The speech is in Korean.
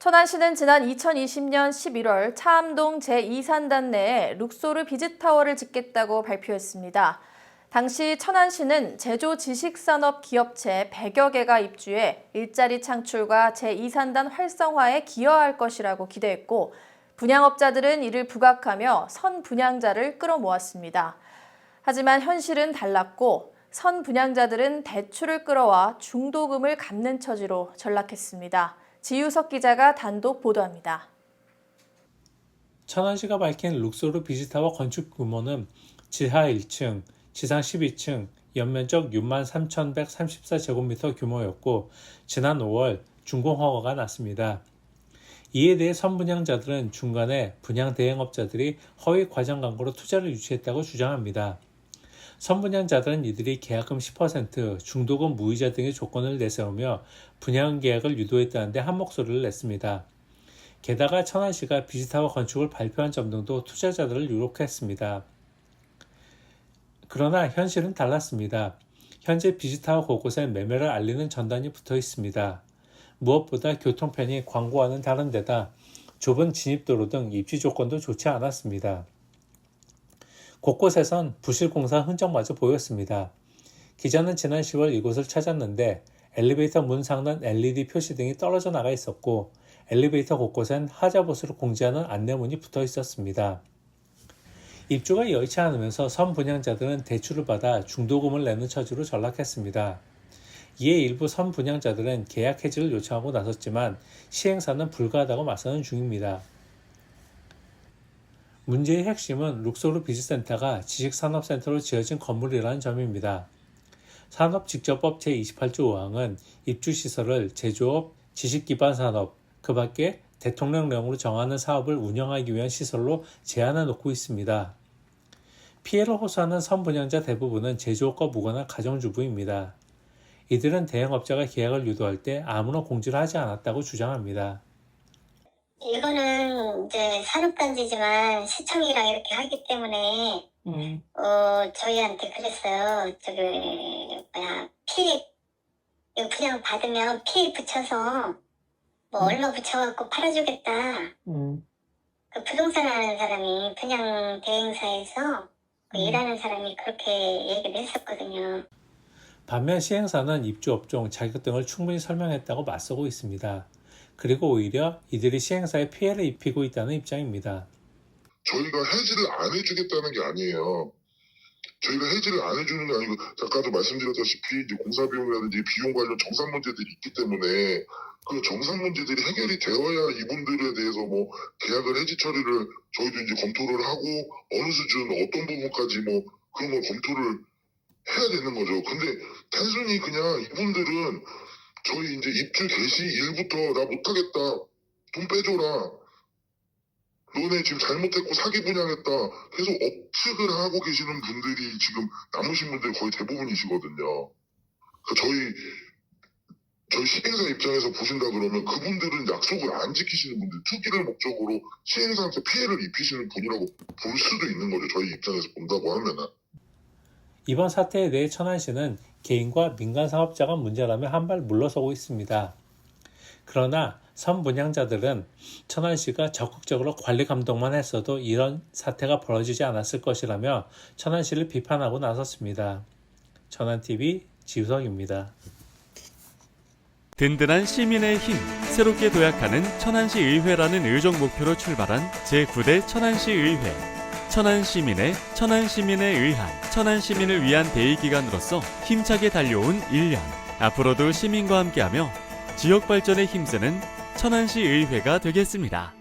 천안시는 지난 2020년 11월 차암동 제2산단 내에 룩소르 비즈타워를 짓겠다고 발표했습니다. 당시 천안시는 제조 지식산업 기업체 100여 개가 입주해 일자리 창출과 제2산단 활성화에 기여할 것이라고 기대했고 분양업자들은 이를 부각하며 선 분양자를 끌어모았습니다. 하지만 현실은 달랐고 선 분양자들은 대출을 끌어와 중도금을 갚는 처지로 전락했습니다. 지유석 기자가 단독 보도합니다. 천안시가 밝힌 룩소르 비지타워 건축 규모는 지하 1층, 지상 12층, 연면적 6만 3,134제곱미터 규모였고 지난 5월 준공 허가가 났습니다. 이에 대해 선분양자들은 중간에 분양 대행업자들이 허위 과장 광고로 투자를 유치했다고 주장합니다. 선분양자들은 이들이 계약금 10%, 중도금 무이자 등의 조건을 내세우며 분양 계약을 유도했다는데 한 목소리를 냈습니다. 게다가 천안시가 비지타워 건축을 발표한 점 등도 투자자들을 유혹했습니다. 그러나 현실은 달랐습니다. 현재 비지타워 곳곳에 매매를 알리는 전단이 붙어 있습니다. 무엇보다 교통편이 광고와는 다른 데다 좁은 진입도로 등 입지 조건도 좋지 않았습니다. 곳곳에선 부실 공사 흔적마저 보였습니다. 기자는 지난 10월 이곳을 찾았는데 엘리베이터 문 상단 LED 표시 등이 떨어져 나가 있었고 엘리베이터 곳곳엔 하자봇으로 공지하는 안내문이 붙어 있었습니다. 입주가 여의치 않으면서 선 분양자들은 대출을 받아 중도금을 내는 처지로 전락했습니다. 이에 일부 선 분양자들은 계약 해지를 요청하고 나섰지만 시행사는 불가하다고 맞서는 중입니다. 문제의 핵심은 룩소르 비즈센터가 지식산업센터로 지어진 건물이라는 점입니다. 산업직접법 제28조 5항은 입주시설을 제조업, 지식기반 산업, 그 밖에 대통령령으로 정하는 사업을 운영하기 위한 시설로 제한해 놓고 있습니다. 피해를 호소하는 선분양자 대부분은 제조업과 무관한 가정주부입니다. 이들은 대행업자가 계약을 유도할 때 아무런 공지를 하지 않았다고 주장합니다. 이거는 이제 산업단지지만 시청이랑 이렇게 하기 때문에 음, 어 저희한테 그랬어요. 저기 뭐야 피 이거 그냥 받으면 피 붙여서 뭐 얼마 붙여갖고 팔아주겠다. 음, 그 부동산 하는 사람이 그냥 대행사에서 그 음. 일하는 사람이 그렇게 얘기를 했었거든요. 반면 시행사는 입주 업종, 자격 등을 충분히 설명했다고 맞서고 있습니다. 그리고 오히려 이들이 시행사에 피해를 입히고 있다는 입장입니다. 저희가 해지를 안 해주겠다는 게 아니에요. 저희가 해지를 안 해주는 게 아니고 아까도 말씀드렸다시피 이제 공사 비용이라든지 비용 관련 정상 문제들이 있기 때문에 그 정상 문제들이 해결이 되어야 이분들에 대해서 뭐 계약을 해지 처리를 저희도 이제 검토를 하고 어느 수준 어떤 부분까지 뭐 그런 걸 검토를 해야 되는 거죠. 근데 단순히 그냥 이분들은 저희 이제 입주 개시 일부터 나 못하겠다 돈 빼줘라 너네 지금 잘못했고 사기 분양했다 계속 억측을 하고 계시는 분들이 지금 남으신 분들이 거의 대부분이시거든요. 그 저희 저희 시행사 입장에서 보신다 그러면 그분들은 약속을 안 지키시는 분들, 투기를 목적으로 시행사한테 피해를 입히시는 분이라고 볼 수도 있는 거죠. 저희 입장에서 본다고 하면은. 이번 사태에 대해 천안시는 개인과 민간 사업자가 문제라며 한발 물러서고 있습니다. 그러나 선분양자들은 천안시가 적극적으로 관리 감독만 했어도 이런 사태가 벌어지지 않았을 것이라며 천안시를 비판하고 나섰습니다. 천안TV 지우석입니다. 든든한 시민의 힘, 새롭게 도약하는 천안시 의회라는 의정 목표로 출발한 제9대 천안시 의회. 천안 시민의 천안 시민에 의한 천안 시민을 위한 대의 기관으로서 힘차게 달려온 1년. 앞으로도 시민과 함께하며 지역 발전에 힘쓰는 천안시 의회가 되겠습니다.